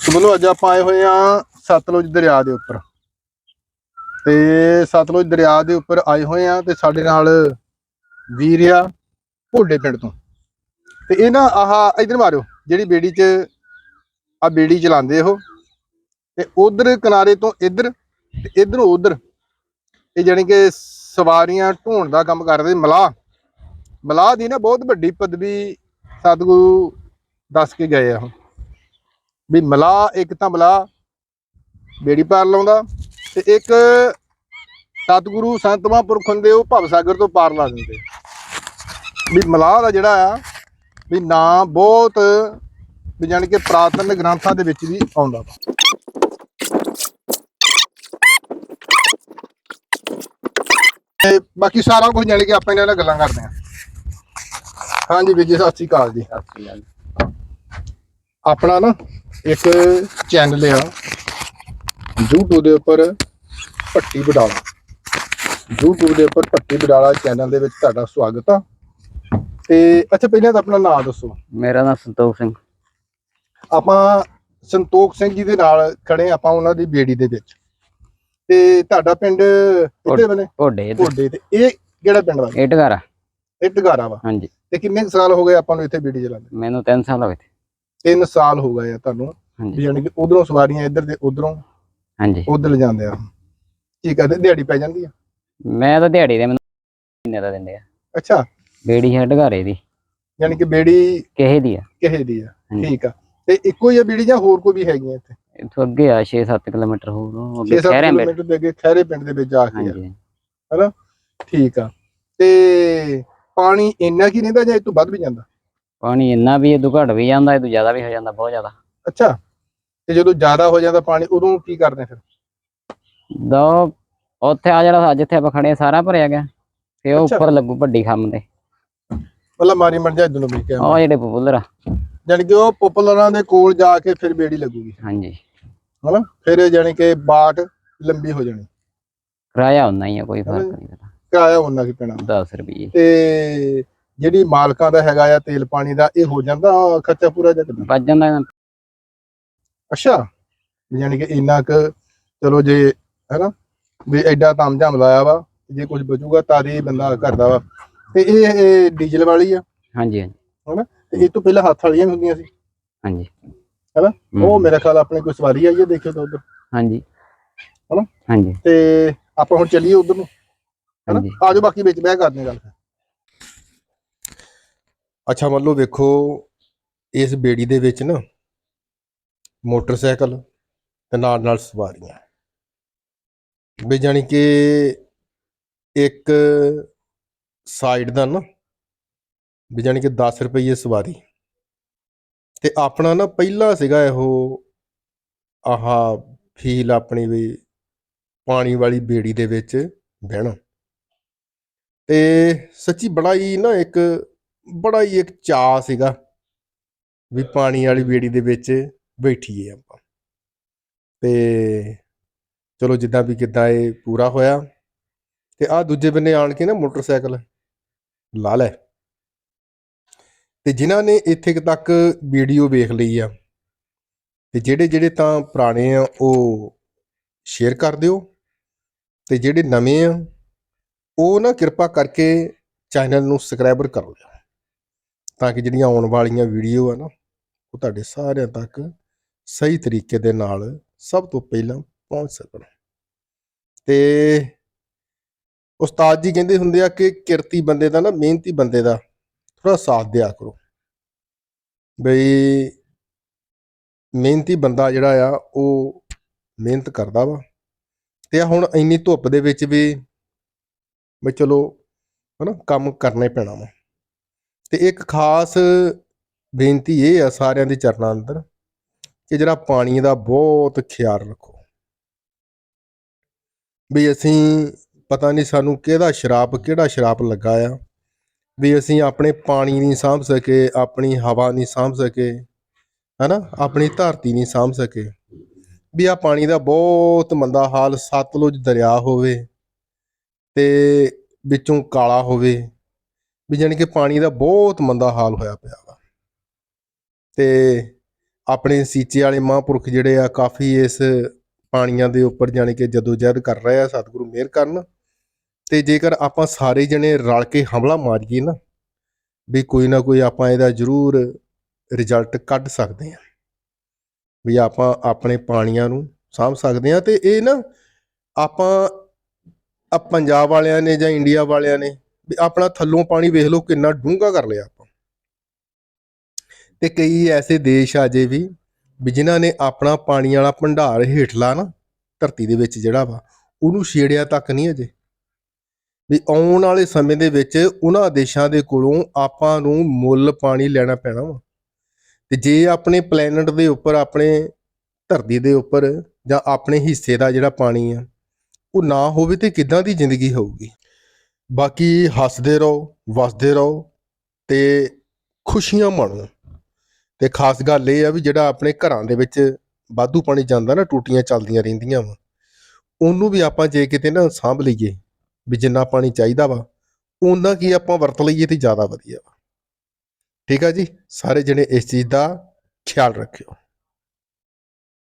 ਸੁਣੋ ਅੱਜ ਆਪਾਂ ਆਏ ਹੋਏ ਆ ਸਤਲੁਜ ਦਰਿਆ ਦੇ ਉੱਪਰ। ਤੇ ਸਤਲੁਜ ਦਰਿਆ ਦੇ ਉੱਪਰ ਆਏ ਹੋਏ ਆ ਤੇ ਸਾਡੇ ਨਾਲ ਵੀਰ ਆ ਭੋਡੇ ਪਿੰਡ ਤੋਂ। ਤੇ ਇਹ ਨਾ ਆਹ ਇਧਰ ਮਾਰਿਓ, ਜਿਹੜੀ ਬੇੜੀ 'ਚ ਆ ਬੇੜੀ ਚਲਾਉਂਦੇ ਉਹ। ਤੇ ਉਧਰ ਕਿਨਾਰੇ ਤੋਂ ਇੱਧਰ ਤੇ ਇਧਰੋਂ ਉਧਰ, ਇਹ ਜਾਣੀ ਕਿ ਸਵਾਰੀਆਂ ਢੋਣ ਦਾ ਕੰਮ ਕਰਦੇ ਮਲਾਹ। ਮਲਾਹ ਦੀ ਨਾ ਬਹੁਤ ਵੱਡੀ ਪਦਵੀ ਸਤਿਗੁਰੂ ਦੱਸ ਕੇ ਗਏ ਆ ਉਹ। ਵੀ ਮਲਾਹ ਇੱਕ ਤਾਂ ਮਲਾਹ ਬੇੜੀ ਪਾਰ ਲਾਉਂਦਾ ਤੇ ਇੱਕ ਸਤਿਗੁਰੂ ਸੰਤ ਮਹਾਂਪੁਰਖ ਹੁੰਦੇ ਉਹ ਭਵ ਸਾਗਰ ਤੋਂ ਪਾਰ ਲਾ ਦਿੰਦੇ। ਵੀ ਮਲਾਹ ਦਾ ਜਿਹੜਾ ਆ ਵੀ ਨਾਂ ਬਹੁਤ ਵੀ ਜਾਣੀ ਕਿ ਪ੍ਰਾਤਨ ਗ੍ਰੰਥਾਂ ਦੇ ਵਿੱਚ ਵੀ ਆਉਂਦਾ ਵਾ। ਤੇ ਬਾਕੀ ਸਾਰਾ ਕੁਝ ਜਾਣੀ ਕਿ ਆਪਾਂ ਇਹਨਾਂ ਨਾਲ ਗੱਲਾਂ ਕਰਦੇ ਹਾਂ। ਹਾਂਜੀ ਵੀਰ ਜੀ। ਸਤਿ ਸ਼੍ਰੀ ਅਕਾਲ ਜੀ। ਆਪਣਾ ਨਾ ਇੱਕ ਚੈਨਲ ਆ। YouTube ਦੇ ਉੱਪਰ ਪੱਟੀ ਬਡਾਲਾ YouTube ਦੇ ਉੱਪਰ ਪੱਟੀ ਬਡਾਲਾ ਚੈਨਲ ਦੇ ਵਿੱਚ ਤੁਹਾਡਾ ਸਵਾਗਤ ਆ। ਤੇ ਅੱਛਾ ਪਹਿਲਾਂ ਤਾਂ ਆਪਣਾ ਨਾਮ ਦੱਸੋ। ਮੇਰਾ ਨਾਮ ਸੰਤੋਖ ਸਿੰਘ। ਆਪਾਂ ਸੰਤੋਖ ਸਿੰਘ ਜੀ ਦੇ ਨਾਲ ਖੜੇ ਆਪਾਂ ਉਹਨਾਂ ਦੀ ਬੇੜੀ ਦੇ ਵਿੱਚ। ਤੇ ਤੁਹਾਡਾ ਪਿੰਡ ਇੱਥੇ ਬਨੇ ਢੋਡੇ ਘੋਡੇ ਤੇ। ਇਹ ਕਿਹੜਾ ਪਿੰਡ ਵਾ? ਇਟਗਾਰਾ ਇਹ ਢਗਾਰਾ ਵਾ। ਹਾਂਜੀ। ਤੇ ਕਿੰਨੇ ਸਾਲ ਹੋ ਗਏ ਆਪਾਂ ਨੂੰ ਇੱਥੇ ਬੇੜੀ ਚਲਾਉਂਦੇ? ਮੈਨੂੰ 3 ਸਾਲ ਹੋ ਗਏ ਤੇ 3 ਸਾਲ ਹੋ ਗਏ ਆ ਤੁਹਾਨੂੰ। ਵੀ ਹਾਂਜੀ ਯਾਨੀ ਕਿ ਉਧਰੋਂ ਸਵਾਰੀਆਂ ਇੱਧਰ ਤੇ ਉਧਰੋਂ ਹਾਂਜੀ। ਉਧਰ ਲਿਜਾਂਦੇ ਆ। ਠੀਕ ਆ ਤੇ ਦਿਹਾੜੀ ਪੈ ਜਾਂਦੀ ਆ? ਮੈਂ ਤਾਂ ਦਿਹਾੜੀ ਦੇ ਮੈਨੂੰ ਮਹੀਨੇ ਦਾ ਦਿੰਦੇ ਆ। ਅੱਛਾ। ਬੇੜੀ ਹੈ ਢਗਾਰੇ ਦੀ ਯਾਨੀ ਕਿ ਬੇੜੀ ਕਿਹੇ ਦੀ ਆ। ਕਿਸੇ ਦੀ ਆ। ਹਾਂਜੀ। ਠੀਕ ਆ। ਤੇ ਇੱਕੋ ਹੀ ਆ ਬੇੜੀ ਜਾਂ ਹੋਰ ਕੋਈ ਵੀ ਹੈਗੀਆਂ ਇੱਥੇ? ਇੱਥੋਂ ਅੱਗੇ ਆ 6-7 ਕਿਲੋਮੀਟਰ ਹੋਰ ਉਹ ਅੱਗੇ 6-7 ਸ਼ਹਿਰਾਂ ਵਿੱਚ ਕਿਲੋਮੀਟਰ ਦੇ ਅੱਗੇ ਖੈਰੇ ਪਿੰਡ ਦੇ ਵਿੱਚ ਜਾ ਕੇ ਆ। ਹਾਂਜੀ। ਠੀਕ ਆ। ਤੇ ਪਾਣੀ ਇੰਨਾ ਕੀ ਰਹਿੰਦਾ ਜਾਂ ਇਹ ਤੋਂ ਵੱਧ ਵੀ ਜਾਂਦਾ? ਪਾਣੀ ਇੰਨਾ ਵੀ ਇਹ ਘਟ ਵੀ ਜਾਂਦਾ ਇਹ ਤੋਂ ਜ਼ਿਆਦਾ ਵੀ ਹੋ ਜਾਂਦਾ ਬਹੁਤ ਜ਼ਿਆਦਾ। ਅੱਛਾ। ਤੇ ਜਦੋਂ ਜ਼ਿਆਦਾ ਹੋ ਜਾਂਦਾ ਪਾਣੀ ਉਦੋਂ ਕੀ ਕਰਦੇ ਫਿਰ? ਦੋ ਉੱਥੇ ਆ ਜਿਹੜਾ ਜਿੱਥੇ ਆਪਾਂ ਖੜੇ ਆ, ਸਾਰਾ ਭਰਿਆ ਗਿਆ। ਤੇ ਉਹ ਅੱਛਾ। ਉੱਪਰ ਲੱਗੂ ਵੱਡੀ ਖੰਮ ਤੇ। ਮਤਲਬ ਮਾਰੀ ਮਰ ਜਾ ਇਦੋਂ ਵੀ ਕਿਹਾ ਉਹ ਜਿਹੜੇ ਪਪੂਲਰ ਆ। ਯਾਨੀ ਕਿ ਉਹ ਪਪੂਲਰਾਂ ਦੇ ਕੋਲ ਜਾ ਕੇ ਫਿਰ ਬੇੜੀ ਲੱਗੂਗੀ। ਹਾਂਜੀ। ਹਨਾ? ਫਿਰ ਯਾਨੀ ਕਿ ਬਾਟ ਲੰਬੀ ਹੋ ਜਾਣੀ। ਕਿਰਾਇਆ ਹੁੰਦਾ ਹੀ ਆ ਕੋਈ ਫ਼ਰਕ ਨਹੀਂ ਪੈਂਦਾ ਕਿਰਾਇਆ ਉਹਨਾਂ ਕੀ ਪੈਣਾ। 10 ਰੁਪਏ ਤੇ ਜਿਹੜੀ ਮਾਲਕਾਂ ਦਾ ਹੈਗਾ ਆ ਤੇਲ ਪਾਣੀ ਦਾ ਇਹ ਹੋ ਜਾਂਦਾ ਖਰਚਾ ਪੂਰਾ ਜਾਂ ਕਿੱਦਾਂ? ਵੱਜ ਜਾਂਦਾ ਅੱਛਾ। ਯਾਨੀ ਕਿ ਇੰਨਾ ਕੁ ਚਲੋ ਜੇ ਹੈਨਾ? ਵੀ ਐਡਾ ਤਾਮਝਾਮ ਲਾਇਆ ਵਾ ਜੇ ਕੁਝ ਬਚੂਗਾ ਤਾਂ ਹੀ ਬੰਦਾ ਕਰਦਾ ਵਾ। ਤੇ ਇਹ ਇਹ ਡੀਜ਼ਲ ਵਾਲੀ ਆ। ਹਾਂਜੀ ਹਾਂਜੀ। ਤੇ ਇਹ ਤੋਂ ਪਹਿਲਾਂ ਹੱਥ ਵਾਲੀਆਂ ਵੀ ਹੁੰਦੀਆਂ ਸੀ। ਹਾਂਜੀ। ਹੈਨਾ? ਉਹ ਮੇਰੇ ਖਿਆਲ ਆਪਣੇ ਕੋਈ ਸਵਾਰੀ ਆਈ ਹੈ ਦੇਖਿਓ ਤਾਂ ਉਧਰ। ਹਾਂਜੀ। ਹਨਾ? ਹਾਂਜੀ। ਤੇ ਆਪਾਂ ਹੁਣ ਚੱਲੀਏ ਉਧਰ ਨੂੰ। ਹੈਨਾ? ਆਜੋ ਬਾਕੀ ਵਿੱਚ ਬਹਿ ਕਰਦੇ ਹਾਂ ਗੱਲ ਅੱਛਾ ਮੰਨ ਲਓ ਵੇਖੋ ਇਸ ਬੇੜੀ ਦੇ ਵਿੱਚ ਨਾ ਮੋਟਰਸਾਈਕਲ ਤੇ ਨਾਲ ਨਾਲ ਸਵਾਰੀਆਂ। ਵੀ ਜਾਣੀ ਕਿ ਇੱਕ ਸਾਈਡ ਦਾ ਨਾ, ਵੀ ਜਾਣੀ ਕਿ 10 ਰੁਪਏ ਸਵਾਰੀ। ਤੇ ਆਪਣਾ ਨਾ ਪਹਿਲਾ ਸੀਗਾ ਇਹੋ ਆਹ ਫੀਲ ਆਪਣੀ ਵੀ ਪਾਣੀ ਵਾਲੀ ਬੇੜੀ ਦੇ ਵਿੱਚ ਬਹਿਣਾ। ਤੇ ਸੱਚੀ ਬੜਾ ਹੀ ਨਾ ਇੱਕ, ਬੜਾ ਹੀ ਇੱਕ ਚਾਅ ਸੀਗਾ ਵੀ ਪਾਣੀ ਵਾਲੀ ਬੇੜੀ ਦੇ ਵਿੱਚ ਬੈਠੀਏ ਆਪਾਂ। ਤੇ ਚਲੋ ਜਿੱਦਾਂ ਵੀ ਕਿੱਦਾਂ ਇਹ ਪੂਰਾ ਹੋਇਆ, ਤੇ ਆ ਦੂਜੇ ਬੰਨੇ ਆਣ ਕੇ ਨਾ ਮੋਟਰਸਾਈਕਲ ਲਾ ਲੈ। ਤੇ ਜਿਨ੍ਹਾਂ ਨੇ ਇੱਥੇ ਤੱਕ ਵੀਡੀਓ ਵੇਖ ਲਈ ਆ, ਤੇ ਜਿਹੜੇ ਜਿਹੜੇ ਤਾਂ ਪੁਰਾਣੇ ਆ, ਉਹ ਸ਼ੇਅਰ ਕਰ ਦਿਓ। ਤੇ ਜਿਹੜੇ ਨਵੇਂ ਆ, ਉਹ ਨਾ ਕਿਰਪਾ ਕਰਕੇ ਚੈਨਲ ਨੂੰ ਸਬਸਕ੍ਰਾਈਬਰ ਕਰ ਲਿਓ। ਤਾਂ ਕਿ ਜਿਹੜੀਆਂ ਆਉਣ ਵਾਲੀਆਂ ਵੀਡੀਓ ਆ ਨਾ, ਉਹ ਤੁਹਾਡੇ ਸਾਰਿਆਂ ਤੱਕ ਸਹੀ ਤਰੀਕੇ ਦੇ ਨਾਲ ਸਭ ਤੋਂ ਪਹਿਲਾਂ ਪਹੁੰਚ ਸਕਣ। ਤੇ ਉਸਤਾਦ ਜੀ ਕਹਿੰਦੇ ਹੁੰਦੇ ਆ ਕਿ ਕਿਰਤੀ ਬੰਦੇ ਦਾ ਨਾ, ਮਿਹਨਤੀ ਬੰਦੇ ਦਾ ਥੋੜਾ ਸਾਥ ਦਿਆ ਕਰੋ। ਬਈ ਮਿਹਨਤੀ ਬੰਦਾ ਜਿਹੜਾ ਆ, ਉਹ ਮਿਹਨਤ ਕਰਦਾ ਵਾ। ਤੇ ਹੁਣ ਇੰਨੀ ਧੁੱਪ ਦੇ ਵਿੱਚ ਵੀ ਵੀ ਚਲੋ, ਹਨਾ, ਕੰਮ ਕਰਨਾ ਹੀ ਪੈਣਾ ਵਾ। ਤੇ ਇੱਕ ਖਾਸ ਬੇਨਤੀ ਇਹ ਆ ਸਾਰਿਆਂ ਦੇ ਚਰਨਾਂ ਅੰਦਰ ਕਿ ਜਿਹੜਾ ਪਾਣੀ ਦਾ ਬਹੁਤ ਖਿਆਲ ਰੱਖੋ। ਵੀ ਅਸੀਂ ਪਤਾ ਨਹੀਂ ਸਾਨੂੰ ਕਿਹਦਾ ਸ਼ਰਾਪ ਕਿਹੜਾ ਸ਼ਰਾਪ ਲੱਗਾ ਆ। ਵੀ ਅਸੀਂ ਆਪਣੇ ਪਾਣੀ ਨਹੀਂ ਸਾਂਭ ਸਕੇ, ਆਪਣੀ ਹਵਾ ਨਹੀਂ ਸਾਂਭ ਸਕੇ, ਹਨਾ? ਆਪਣੀ ਧਰਤੀ ਨਹੀਂ ਸਾਂਭ ਸਕੇ। ਵੀ ਆ ਪਾਣੀ ਦਾ ਬਹੁਤ ਮੰਦਾ ਹਾਲ ਸਤਲੁਜ ਦਰਿਆ ਹੋਵੇ ਤੇ ਵਿੱਚੋਂ ਕਾਲਾ ਹੋਵੇ, ਵੀ ਜਾਣੀ ਕਿ ਪਾਣੀ ਦਾ ਬਹੁਤ ਮੰਦਾ ਹਾਲ ਹੋਇਆ ਪਿਆ ਵਾ। ਤੇ ਆਪਣੇ ਸੀਚੇ ਵਾਲੇ ਮਹਾਂਪੁਰਖ ਜਿਹੜੇ ਆ, ਕਾਫੀ ਇਸ ਪਾਣੀਆਂ ਦੇ ਉੱਪਰ ਜਾਣੀ ਕਿ ਜਦੋਜਹਿਦ ਕਰ ਰਹੇ ਆ, ਸਤਿਗੁਰੂ ਮਿਹਰ ਕਰਨ। ਤੇ ਜੇਕਰ ਆਪਾਂ ਸਾਰੇ ਜਣੇ ਰਲ ਕੇ ਹਮਲਾ ਮਾਰੀਏ ਨਾ, ਵੀ ਕੋਈ ਨਾ ਕੋਈ ਆਪਾਂ ਇਹਦਾ ਜ਼ਰੂਰ ਰਿਜ਼ਲਟ ਕੱਢ ਸਕਦੇ ਆ। ਵੀ ਆਪਾਂ ਆਪਣੇ ਪਾਣੀਆਂ ਨੂੰ ਸਾਂਭ ਸਕਦੇ ਆ, ਤੇ ਇਹ ਨਾ ਆਪਾਂ ਆ ਪੰਜਾਬ ਵਾਲਿਆਂ ਨੇ ਜਾਂ ਇੰਡੀਆ ਵਾਲਿਆਂ ਨੇ, ਵੀ ਆਪਣਾ ਥੱਲੋਂ ਪਾਣੀ ਵੇਖ ਲਓ ਕਿੰਨਾ ਡੂੰਘਾ ਕਰ ਲਿਆ। ਤੇ ਕਈ ਐਸੇ ਦੇਸ਼ ਆ ਜੇ ਵੀ ਵੀ ਜਿਨ੍ਹਾਂ ਨੇ ਆਪਣਾ ਪਾਣੀ ਵਾਲਾ ਭੰਡਾਰ ਹੇਠਲਾ ਨਾ, ਧਰਤੀ ਦੇ ਵਿੱਚ ਜਿਹੜਾ ਵਾ, ਉਹਨੂੰ ਛੇੜਿਆ ਤੱਕ ਨਹੀਂ ਅਜੇ। ਵੀ ਆਉਣ ਵਾਲੇ ਸਮੇਂ ਦੇ ਵਿੱਚ ਉਹਨਾਂ ਦੇਸ਼ਾਂ ਦੇ ਕੋਲੋਂ ਆਪਾਂ ਨੂੰ ਮੁੱਲ ਪਾਣੀ ਲੈਣਾ ਪੈਣਾ ਵਾ। ਤੇ ਜੇ ਆਪਣੇ ਪਲੈਨਟ ਦੇ ਉੱਪਰ, ਆਪਣੇ ਧਰਤੀ ਦੇ ਉੱਪਰ ਜਾਂ ਆਪਣੇ ਹਿੱਸੇ ਦਾ ਜਿਹੜਾ ਪਾਣੀ ਆ, ਉਹ ਨਾ ਹੋਵੇ ਤੇ ਕਿੱਦਾਂ ਦੀ ਜ਼ਿੰਦਗੀ ਹੋਊਗੀ? ਬਾਕੀ ਹੱਸਦੇ ਰਹੋ, ਵਸਦੇ ਰਹੋ ਤੇ ਖੁਸ਼ੀਆਂ ਮਾਣੋ। ਤੇ ਖਾਸ ਗੱਲ ਇਹ ਆ ਵੀ ਜਿਹੜਾ ਆਪਣੇ ਘਰਾਂ ਦੇ ਵਿੱਚ ਵਾਧੂ ਪਾਣੀ ਜਾਂਦਾ ਨਾ, ਟੂਟੀਆਂ ਚੱਲਦੀਆਂ ਰਹਿੰਦੀਆਂ ਵਾ, ਉਹਨੂੰ ਵੀ ਆਪਾਂ ਜੇ ਕਿਤੇ ਨਾ ਸਾਂਭ ਲਈਏ ਵੀ ਜਿੰਨਾ ਪਾਣੀ ਚਾਹੀਦਾ ਵਾ ਉਹਨਾਂ ਕੀ ਆਪਾਂ ਵਰਤ ਲਈਏ ਤੇ ਜ਼ਿਆਦਾ ਵਧੀਆ ਵਾ। ਠੀਕ ਆ ਜੀ? ਸਾਰੇ ਜਣੇ ਇਸ ਚੀਜ਼ ਦਾ ਖਿਆਲ ਰੱਖਿਓ।